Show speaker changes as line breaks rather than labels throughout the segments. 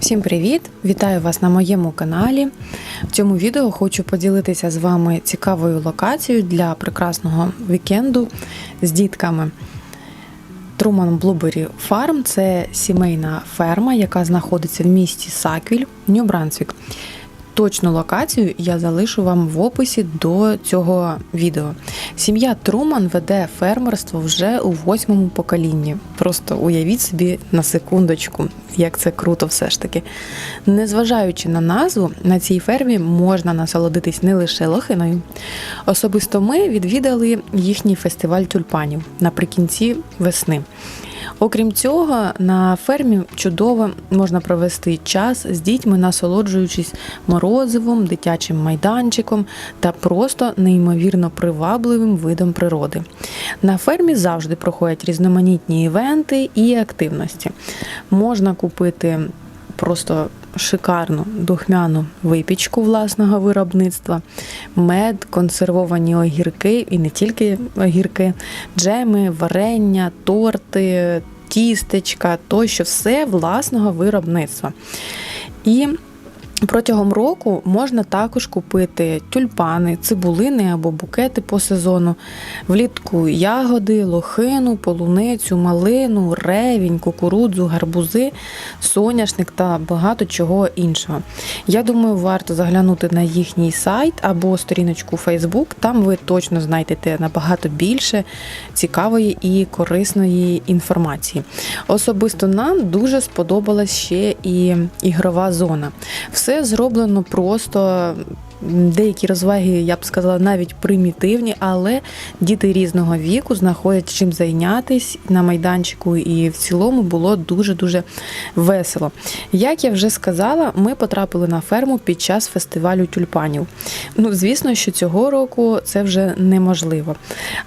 Всім привіт! Вітаю вас на моєму каналі. В цьому відео хочу поділитися з вами цікавою локацією для прекрасного вікенду з дітками. Truman Blueberry Farm це сімейна ферма, яка знаходиться в місті Саквіль, Нью-Брансвік. Точну локацію я залишу вам в описі до цього відео. Сім'я Труман веде фермерство вже у восьмому поколінні. Просто уявіть собі на секундочку, як це круто, все ж таки. Незважаючи на назву, на цій фермі можна насолодитись не лише лохиною. Особисто ми відвідали їхній фестиваль тюльпанів наприкінці весни. Окрім цього, на фермі чудово можна провести час з дітьми, насолоджуючись морозивом, дитячим майданчиком та просто неймовірно привабливим видом природи. На фермі завжди проходять різноманітні івенти і активності. Можна купити просто шикарну духмяну випічку власного виробництва, мед, консервовані огірки і не тільки огірки, джеми, варення, торти, тістечка тощо все власного виробництва. І Протягом року можна також купити тюльпани, цибулини або букети по сезону, влітку ягоди, лохину, полуницю, малину, ревінь, кукурудзу, гарбузи, соняшник та багато чого іншого. Я думаю, варто заглянути на їхній сайт або сторіночку Facebook, там ви точно знайдете набагато більше цікавої і корисної інформації. Особисто нам дуже сподобалась ще і ігрова зона. Все зроблено просто. Деякі розваги, я б сказала, навіть примітивні, але діти різного віку знаходять чим зайнятись на майданчику, і в цілому було дуже-дуже весело. Як я вже сказала, ми потрапили на ферму під час фестивалю тюльпанів. Ну, звісно, що цього року це вже неможливо.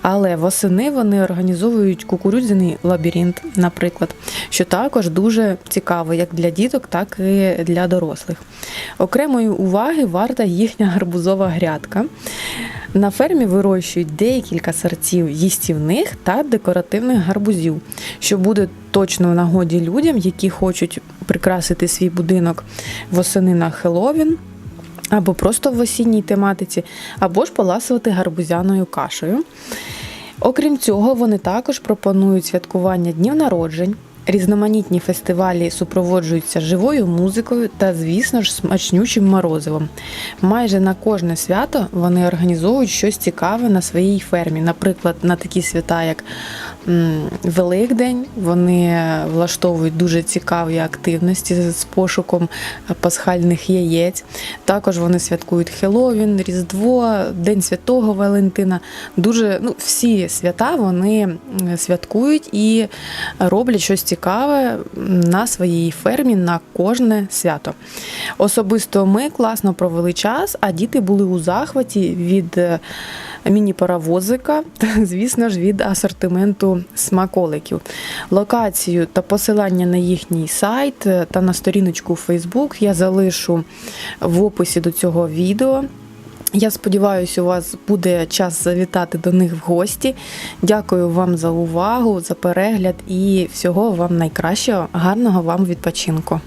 Але восени вони організовують кукурудзяний лабіринт, наприклад, що також дуже цікаво як для діток, так і для дорослих. Окремої уваги варта їхня гарбузова грядка. На фермі вирощують декілька сортів їстівних та декоративних гарбузів, що буде точно в нагоді людям, які хочуть прикрасити свій будинок восени на Хеловін. Або просто в осінній тематиці, або ж поласувати гарбузяною кашею. Окрім цього, вони також пропонують святкування днів народжень. Різноманітні фестивалі супроводжуються живою музикою та, звісно ж, смачнючим морозивом. Майже на кожне свято вони організовують щось цікаве на своїй фермі. Наприклад, на такі свята, як Великдень, вони влаштовують дуже цікаві активності з пошуком пасхальних яєць. Також вони святкують Хеловін, Різдво, День Святого Валентина. Дуже ну, всі свята вони святкують і роблять щось цікаве на своїй фермі на кожне свято. Особисто ми класно провели час, а діти були у захваті від е, міні-паровозика та, звісно ж, від асортименту смаколиків. Локацію та посилання на їхній сайт е, та на сторіночку у Facebook я залишу в описі до цього відео. Я сподіваюся, у вас буде час завітати до них в гості. Дякую вам за увагу, за перегляд і всього вам найкращого, гарного вам відпочинку.